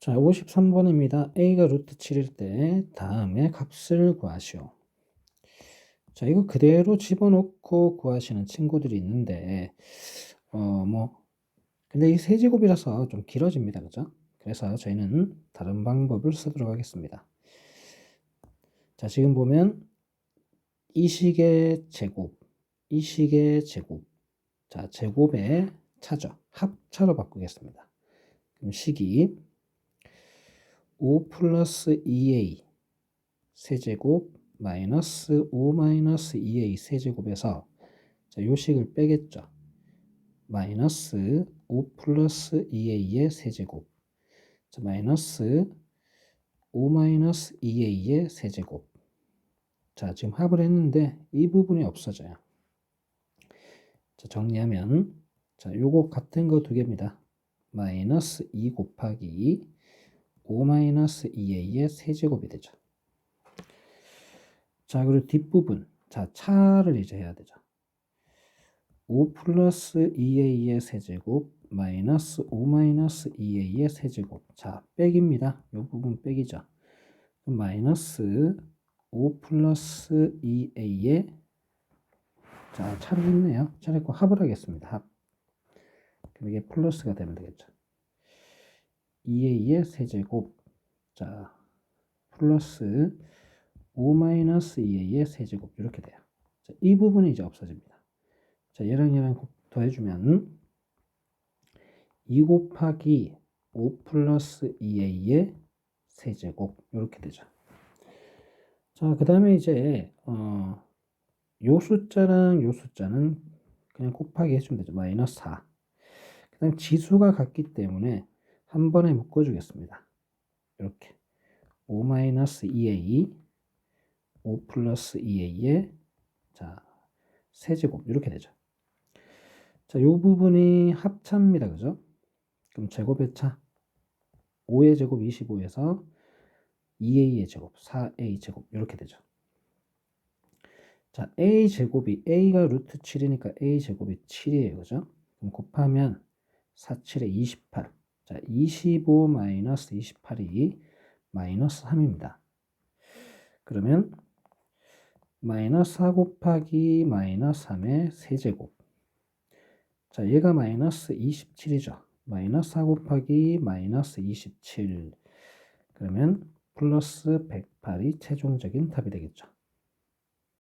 자, 53번입니다. a가 루트 7일 때 다음에 값을 구하시오. 자, 이거 그대로 집어넣고 구하시는 친구들이 있는데, 어, 뭐, 근데 이 세제곱이라서 좀 길어집니다. 그죠? 그래서 저희는 다른 방법을 쓰도록 하겠습니다. 자, 지금 보면 이 식의 제곱, 이 식의 제곱. 자, 제곱의 차죠. 합차로 바꾸겠습니다. 그럼 식이 5 플러스 2a 세제곱 마이너스 5 마이너스 2a 세제곱에서 자, 요 식을 빼겠죠. 마이너스 5 플러스 2a의 세제곱 자, 마이너스 5 마이너스 2a의 세제곱 자 지금 합을 했는데 이 부분이 없어져요. 자 정리하면 자 요거 같은 거 두 개입니다. 마이너스 2 곱하기 5-2a의 세제곱이 되죠. 자, 그리고 뒷부분. 자, 차를 이제 해야 되죠. 5 플러스 2a의 세제곱 마이너스 5 마이너스 2a의 세제곱. 자, 빼기입니다. 이 부분 빼기죠. 마이너스 5 플러스 2a의 자, 차를 했네요. 차를 했고 합을 하겠습니다. 합. 그럼 이게 플러스가 되면 되겠죠. 2a의 세제곱 자 플러스 5-2a의 세제곱 이렇게 돼요. 자, 이 부분이 이제 없어집니다. 자 얘랑 얘랑 더해주면 2 곱하기 5 플러스 2a의 세제곱 이렇게 되죠. 자 그 다음에 이제 어, 요 숫자랑 요 숫자는 그냥 곱하기 해주면 되죠. 마이너스 4. 그 다음 지수가 같기 때문에 한 번에 묶어주겠습니다. 이렇게 5-2a 5 플러스 2a의 자 세제곱 이렇게 되죠. 자, 요 부분이 합차입니다. 그죠? 그럼 제곱의 차 5의 제곱 25에서 2a의 제곱 4a 제곱 이렇게 되죠. 자, a 제곱이 a가 루트 7이니까 a 제곱이 7이에요. 그죠? 그럼 곱하면 4, 7에 28 자, 25 마이너스 28이 마이너스 3입니다. 그러면 마이너스 4 곱하기 마이너스 3의 세제곱. 자, 얘가 마이너스 27이죠. 마이너스 4 곱하기 마이너스 27. 그러면 플러스 108이 최종적인 답이 되겠죠.